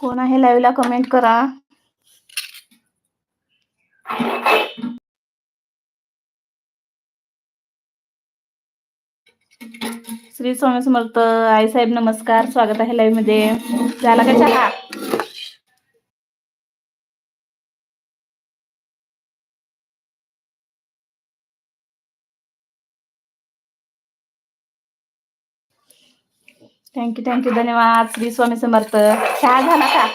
कोण आहे लाईव्हला कमेंट करा. श्री स्वामी समर्थ आई साहेब नमस्कार स्वागत आहे लाईव्हमध्ये. झाला का चहा? थँक्यू थँक्यू धन्यवाद श्री स्वामी समर्थ. चहा झाला का?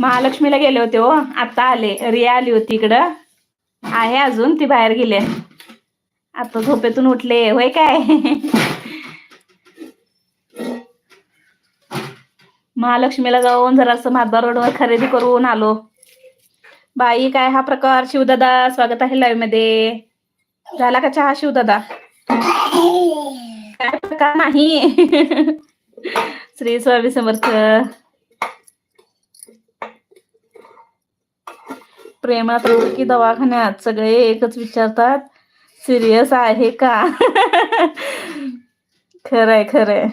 महालक्ष्मीला गेले होते हो आता आले रिया आली होती इकडं. आहे अजून ती बाहेर गेले आता झोपेतून उठले होय काय? महालक्ष्मीला जाऊन जरासं म्हातबा रोडवर खरेदी करून आलो. बाई काय हा प्रकार? शिवदादा स्वागत आहे लाईव्हमध्ये. झाला का चहा शिवदादा? काय प्रकार नाही. श्री स्वामी समर्थ. प्रेमात रोग की दवाखान्यात सगळे एकच विचारतात सिरियस आहे का? खरंय खरंय.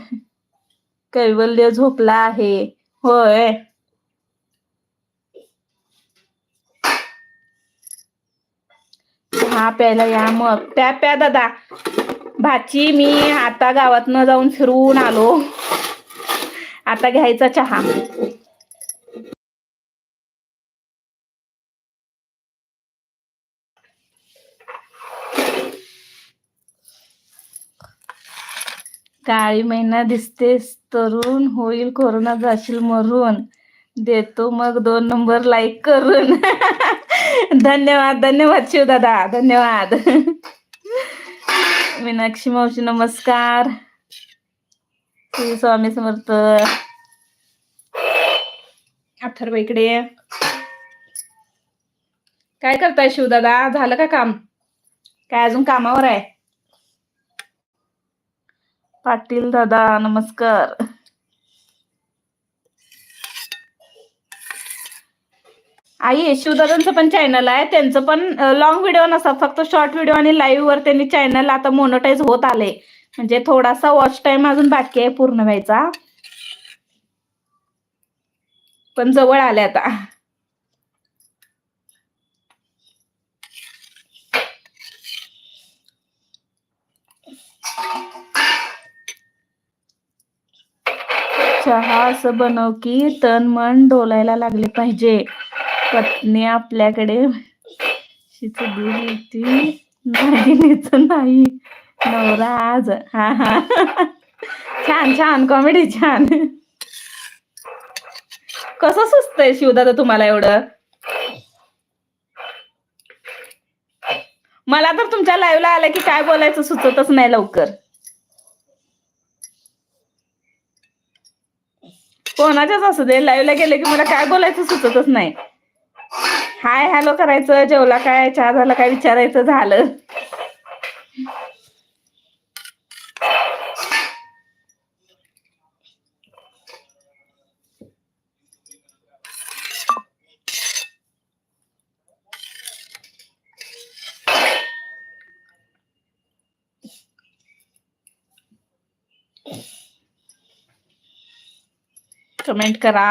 कैवल्य झोपला आहे. होय. हा प्यायला या मग. प्या प्या दादा. भाची मी आता गावातनं जाऊन फिरून आलो. आता घ्यायचा चहा. काळी महिना दिसतेस तरुण होईल कोरोना जाशील मरून. देतो मग दोन नंबर लाईक करून. धन्यवाद धन्यवाद शिवदादा धन्यवाद. मीनाक्षी मावशी नमस्कार. श्री स्वामी समर्थ. अथर्व इकडे काय करताय शिवदादा? झालं का काम? काय अजून कामावर आहे? पाटील दादा नमस्कार. आई शिवदादांचं पण चॅनल आहे. त्यांचं पण लॉंग व्हिडिओ नसतात. फक्त शॉर्ट व्हिडिओ आणि लाईव्ह वर त्यांनी चॅनल आता मोनोटाईज होत आले. म्हणजे थोडासा वॉच टाइम अजून बाकी आहे पूर्ण व्हायचा. पण जवळ आले आता. चहा असं बनव की तन मन डोलायला लागले पाहिजे. पत्नी आपल्याकडे नाही. नवरा आज. हा हा. छान छान. कॉमेडी छान. कसं सुचतंय शिवदादा तुम्हाला एवढं? मला तर तुमच्या लाईव्हला आलं की काय बोलायचं सुचतच नाही लवकर. कोणाच्याच असू दे. लाईव्हला गेले की मला काय बोलायचं सुचतच नाही. हाय हॅलो करायचं. जेवला काय? चहा झाला काय? विचारायचं झालं. कमेंट करा.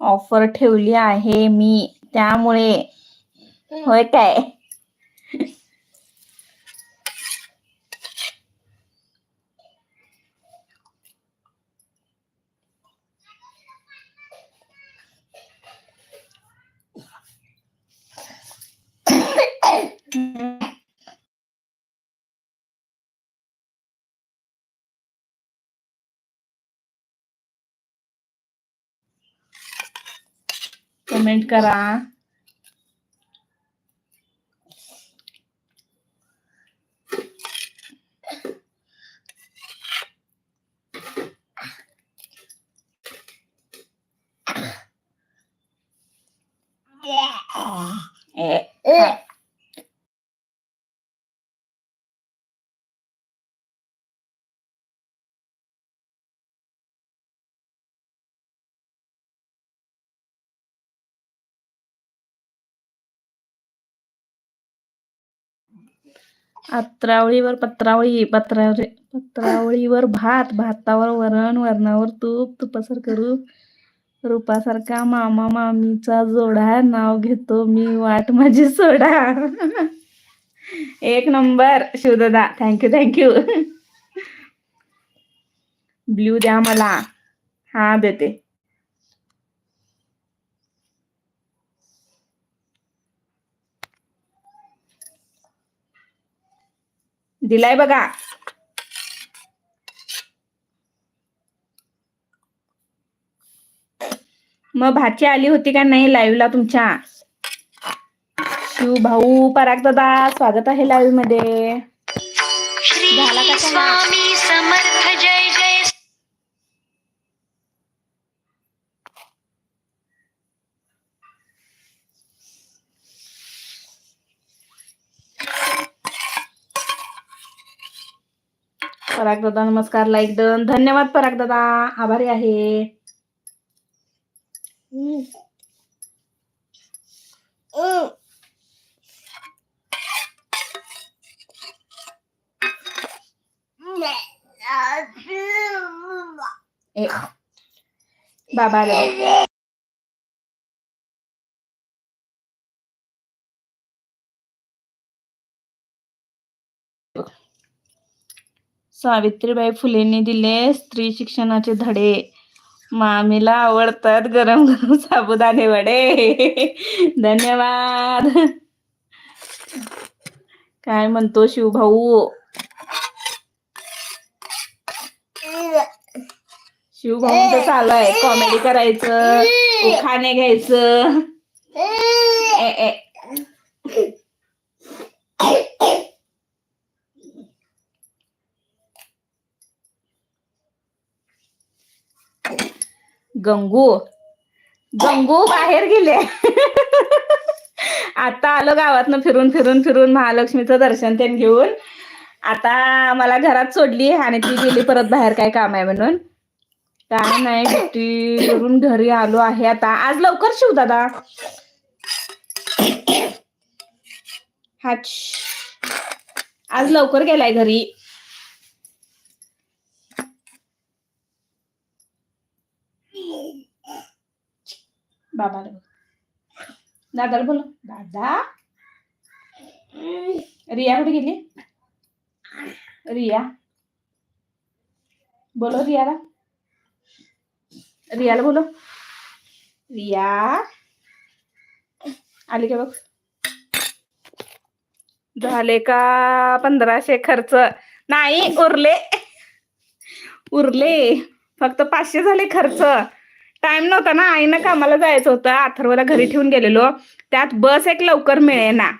ऑफर ठेवली आहे मी त्यामुळे होय काय? कमेंट करा Yeah. अत्रावळीवर पत्रावळी पत्रावळी पत्रावळीवर भात भातावर वरण वरणावर तूप तुपासारखं रूप रूपासारखा मामा मामीचा जोडा नाव घेतो मी वाट माझी सोडा. एक number Shivdada. Thank you thank you blue द्या मला. हा देते. दिलाय बघा. मग भाची आली होती का नाही लाईव्हला तुमच्या? शिव भाऊ पराग दादा स्वागत आहे लाईव्हमध्ये. झाला का समर्थ जय जय पराग दादा नमस्कार लाईक डन धन्यवाद पराग दादा आभारी आहे. बाबा सावित्रीबाई फुलेंनी दिले स्त्री शिक्षणाचे धडे. मामीला आवडतात गरम गरम साबुदाणे वडे. धन्यवाद. काय म्हणतो शिवभाऊ? शिवभाऊ कसं आलाय कॉमेडी करायचं खाणे घ्यायचं. गंगू. गंगू बाहेर गेले. आता आलो गावातनं फिरून फिरून फिरून महालक्ष्मीचं दर्शन त्यांनी घेऊन. आता मला घरात सोडली आणि ती गेली परत बाहेर काय काम आहे म्हणून. काय नाही सुट्टी करून घरी आलो आहे आता. आज लवकर शिव दादा. हाच. आज लवकर गेलाय घरी. बाबाला दादाला बोल दादा. रिया कुठे गेली? रिया. बोलो रियाला. रियाला बोलो रिया. आली का बघ? झाले का पंधराशे खर्च? नाही उरले. उरले. फक्त पाचशे झाले खर्च. टाइम नव्हता ना. आईनं कामाला जायचं होतं. अथर्वला घरी ठेवून गेलेलो. त्यात बस एक लवकर मिळेना.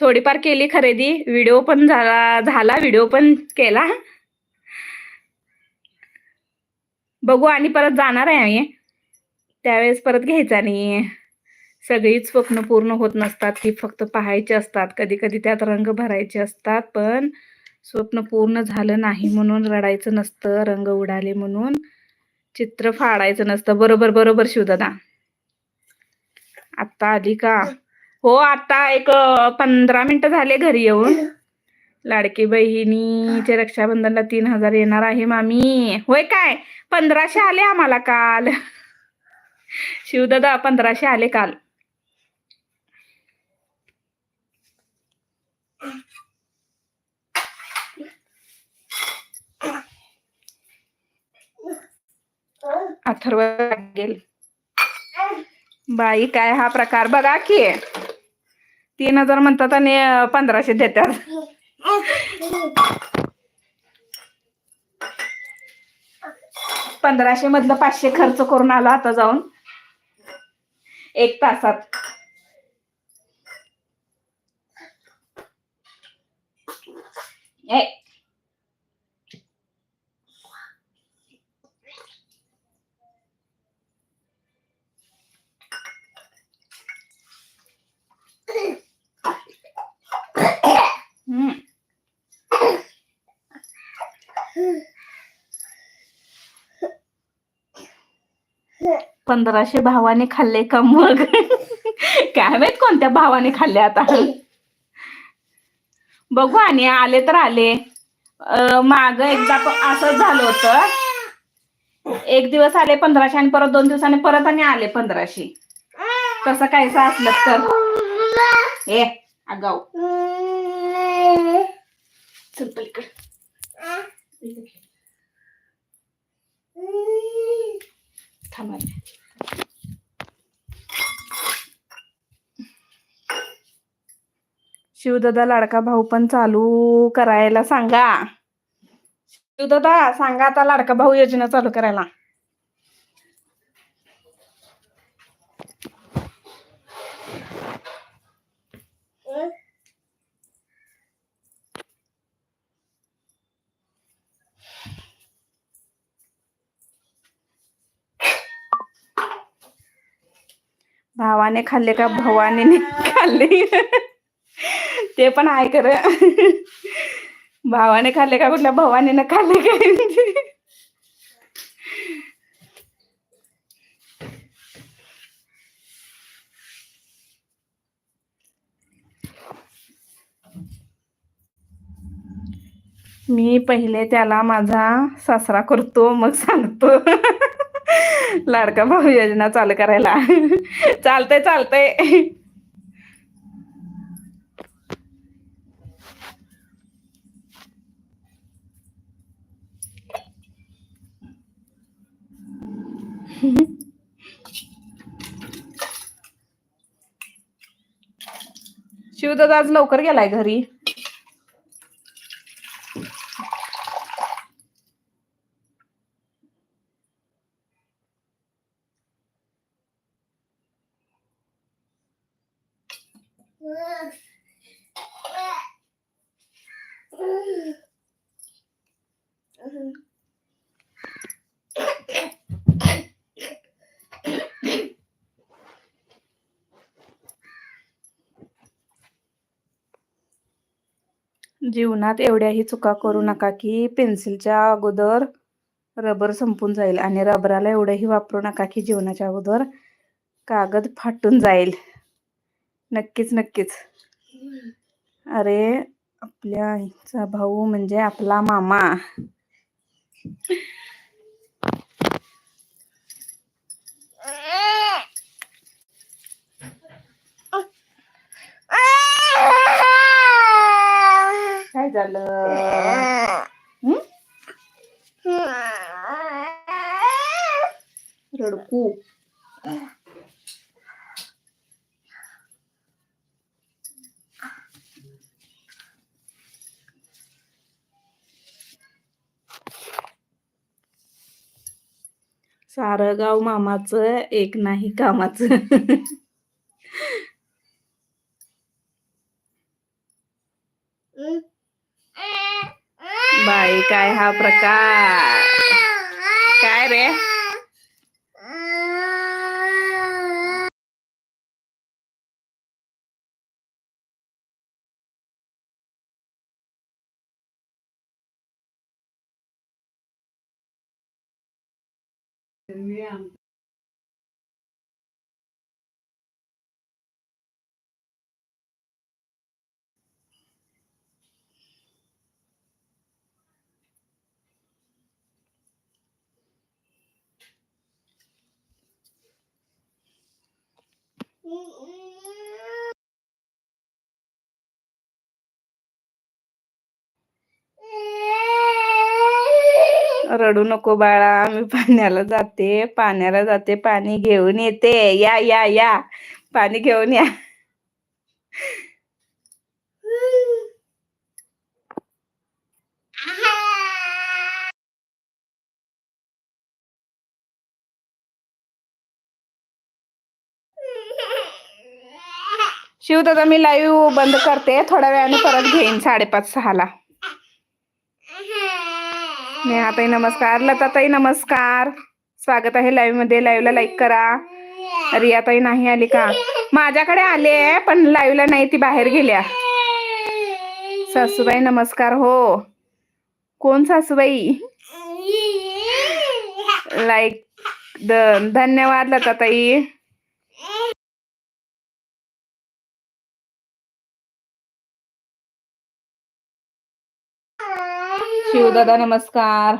थोडीफार केली खरेदी. व्हिडिओ पण झाला झाला. व्हिडिओ पण केला. बघू आणि परत जाणार आहे आम्ही. त्यावेळेस परत घ्यायचा नाही सगळीच स्वप्न पूर्ण होत नसतात ती फक्त पाहायची असतात. कधी कधी त्यात रंग भरायचे असतात पण स्वप्न पूर्ण झालं नाही म्हणून रडायचं नसतं रंग उडाले म्हणून चित्र फाडायचं नसतं. बरोबर बरोबर शिवदादा. आत्ता आली का? हो आता एक पंधरा मिनिटं झाले घरी येऊन. लाडकी बहिणीचे रक्षाबंधनला तीन हजार येणार आहे मामी. होय काय? पंधराशे आले आम्हाला काल. शिवदादा पंधराशे आले काल. अथर्व लागेल. बाई काय हा प्रकार बघा की. तीन हजार म्हणतात आणि पंधराशे देतात. पंधराशे मधलं पाचशे खर्च करून आला आता जाऊन. एक तासात. पंधराशे भावाने खाल्ले का मग? काय माहीत कोणत्या भावाने खाल्ले आता? बघू आणि आले तर आले. माग एकदा असं झालं होतं. एक दिवस आले पंधराशे आणि परत दोन दिवसाने परत आणि आले पंधराशे. कसं कायचं असलं तर. ए आगाऊ. चल पलीकडे. थांबा शिवदादा लाडका भाऊ पण चालू करायला सांगा. शिवदादा सांगा आता लाडका भाऊ योजना चालू करायला. भावाने खाल्ले का भवानीने खाल्ले? ते पण आहे खरं. भावाने खाल्ले का कुठल्या भवानीनं खाल्ले काय? मी पहिले त्याला माझा सासरा करतो मग सांगतो. लाडका भाऊ योजना चालू करायला. चालतंय चालतंय. शिवदादा आज लवकर गेलाय घरी. जीवनात एवढ्याही चुका करू नका की पेन्सिलच्या अगोदर रबर संपून जाईल आणि रबराला एवढंही वापरू नका की जीवनाच्या अगोदर कागद फाटून जाईल. नक्कीच नक्कीच. अरे आपल्या आईचा भाऊ म्हणजे आपला मामा. काय झालं? रडकू. सारं गाव मामाचं एक नाही कामाचं. बाई काय हा प्रकार? काय रे? Yeah. रडू नको बाळा मी पाण्याला जाते पाण्याला जाते पाणी घेऊन येते. या या या. पाणी घेऊन या. शिव दादा मी लाईव्ह बंद करते. थोड्या वेळाने परत घेईन साडेपाच सहाला. नेहाताई नमस्कार. लताताई नमस्कार. स्वागत आहे लाईव्हमध्ये. लाईव्हला लाईक करा. रियाताई नाही आली का? माझ्याकडे आले पण लाईव्हला नाही ती बाहेर गेल्या. सासूबाई नमस्कार. हो. कोण सासूबाई? लाईक द धन्यवाद लताताई. शिवदादा नमस्कार.